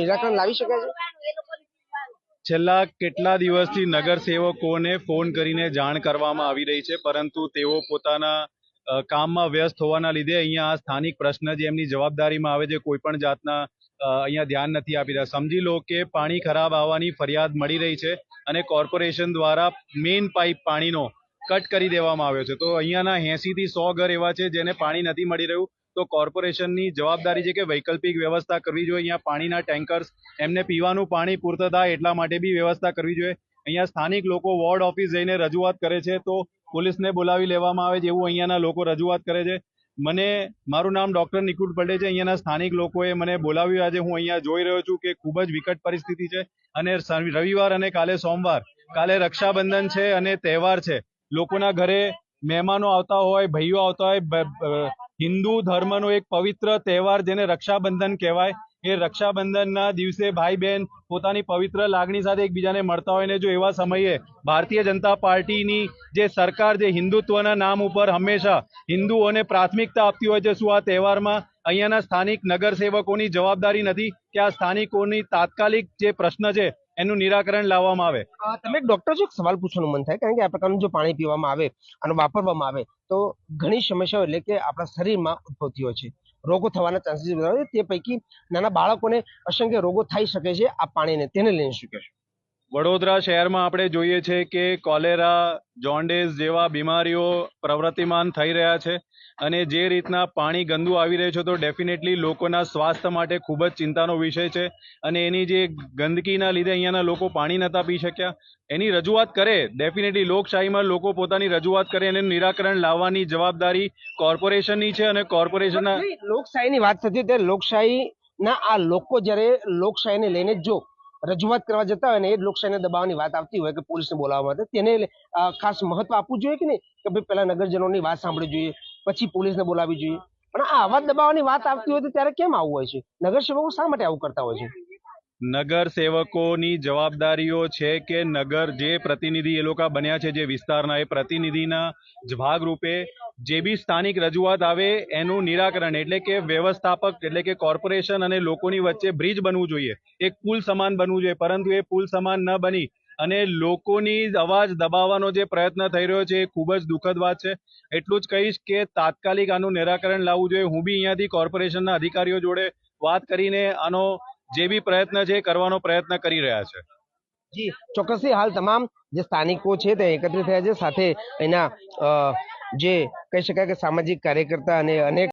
નિરાકરણ લાવી શકે છે? છેલ્લા કેટલા દિવસથી નગરસેવકોને ફોન કરીને જાણ કરવામાં આવી રહી છે, પરંતુ તેઓ પોતાના કામમાં વ્યસ્ત હોવાના લીધે અહીંયા આ સ્થાનિક પ્રશ્ન જે એમની જવાબદારીમાં આવે છે, કોઈ પણ જાતના અહીંયા ધ્યાન નથી આપી રહ્યા. સમજી લો કે પાણી ખરાબ આવવાની ફરિયાદ મળી રહી છે અને કોર્પોરેશન દ્વારા મેઇન પાઇપ પાણીનો કટ કરી દેવામાં આવ્યો છે. તો અહીંયાના એંસી થી સો ઘર એવા છે જેને પાણી નથી મળી રહ્યું. તો કોર્પોરેશનની જવાબદારી છે કે વૈકલ્પિક વ્યવસ્થા કરવી જોઈએ. અહીંયા પાણીના ટેન્કર્સ, એમને પીવાનું પાણી પૂરતું એટલા માટે બી વ્યવસ્થા કરવી જોઈએ. અહીંયા સ્થાનિક લોકો વોર્ડ ઓફિસ જઈને રજૂઆત કરે છે તો પોલીસને બોલાવી લેવામાં આવે છે એવું અહીંયાના લોકો રજૂઆત કરે છે. મને, મારું નામ ડોક્ટર નિકુટ પટેલ છે. અહીંયાના સ્થાનિક લોકોએ મને બોલાવ્યું આજે હું અહીંયા જોઈ રહ્યો છું કે ખૂબ જ વિકટ પરિસ્થિતિ છે અને રવિવાર અને કાલે સોમવાર. કાલે રક્ષાબંધન છે અને તહેવાર છે. લોકોના ઘરે મહેમાનો આવતા હોય, ભાઈઓ આવતા હોય હિન્દુ ધર્મનો એક પવિત્ર તહેવાર જેને રક્ષાબંધન કહેવાય. એ રક્ષાબંધનના દિવસે ભાઈ બહેન પોતાની પવિત્ર લાગણી સાથે એકબીજાને મળતા હોય ને જો એવા સમયે ભારતીય જનતા પાર્ટીની જે સરકાર જે હિન્દુત્વના નામ ઉપર હંમેશા હિન્દુઓને પ્રાથમિકતા આપતી હોય છે, શું આ તહેવારમાં અહીંયાના સ્થાનિક નગરસેવકોની જવાબદારી નથી કે આ સ્થાનિકોની તાત્કાલિક જે પ્રશ્ન છે એનું નિરાકરણ લાવવામાં આવે. તમે એક ડોક્ટર છો? સવાલ પૂછવાનું મન થાય, કારણ કે આ પ્રકારનું જો પાણી પીવામાં આવે અને વાપરવામાં આવે, તો ઘણી સમસ્યાઓ એટલે કે આપણા શરીરમાં ઉદ્ભવતી હોય છે. રોગો થવાના ચાન્સીસ વધારે. તે પૈકી નાના બાળકોને અસંખ્ય રોગો થઈ શકે છે. આ પાણીને તેને લઈને શું કહેશો? વડોદરા શહેરમાં આપણે જોઈએ છે કે કોલેરા જોન્ડિસ જેવા બીમારીઓ પ્રવર્તિમાન થઈ રહ્યા છે અને જે રીતના પાણી ગંદુ આવી રહ્યું છે તો ડેફિનેટલી લોકોના સ્વાસ્થ્ય માટે ખૂબ જ ચિંતાનો વિષય છે અને એની જે ગંદકીના લીધે અહીંયાના લોકો પાણી નહોતા પી શક્યા. એની રજૂઆત કરે, ડેફિનેટલી લોકશાહીમાં લોકો પોતાની રજૂઆત કરે અને નિરાકરણ લાવવાની જવાબદારી કોર્પોરેશનની છે અને કોર્પોરેશનના લોકશાહીની વાત થતી ત્યારે લોકશાહીના આ લોકો જ્યારે લોકશાહીને લઈને જો રજૂઆત કરવા જતા હોય ને એ જ લોકશાહીને દબાવવાની વાત આવતી હોય કે પોલીસને બોલાવવા માટે, તેને ખાસ મહત્વ આપવું જોઈએ કે નહીં? કે ભાઈ પહેલા નગરજનોની વાત સાંભળવી જોઈએ, પછી પોલીસને બોલાવવી જોઈએ. પણ આ અવાજ દબાવવાની વાત આવતી હોય તો ત્યારે કેમ આવું હોય છે? નગરસેવકો શા માટે આવું કરતા હોય છે? નગર સેવકોની જવાબદારીઓ છે કે નગર જે પ્રતિનિધિ એ લોકો બન્યા છે, જે વિસ્તારના, એ પ્રતિનિધિના જ ભાગરૂપે જે બી સ્થાનિક રજૂઆત આવે એનું નિરાકરણ એટલે કે વ્યવસ્થાપક એટલે કે કોર્પોરેશન અને લોકોની વચ્ચે બ્રિજ બનવું જોઈએ. એક પુલ સમાન બનવું જોઈએ, પરંતુ એ પુલ સમાન ન બની અને લોકોની અવાજ દબાવવાનો જે પ્રયત્ન થઈ રહ્યો છે એ ખૂબ જ દુઃખદ વાત છે. એટલું જ કહીશ કે તાત્કાલિક આનું નિરાકરણ લાવવું જોઈએ. હું બી અહીંયાથી કોર્પોરેશનના અધિકારીઓ જોડે વાત કરીને આનો જે બી પ્રયત્ન છે કરવાનો પ્રયત્ન કરી રહ્યા છે. જી, ચોક્કસથી હાલ તમામ જે સ્થાનિકો છે તે એકત્રિત થયા છે. સાથે એના જે કહી શકાય કે સામાજિક કાર્યકર્તા અને અનેક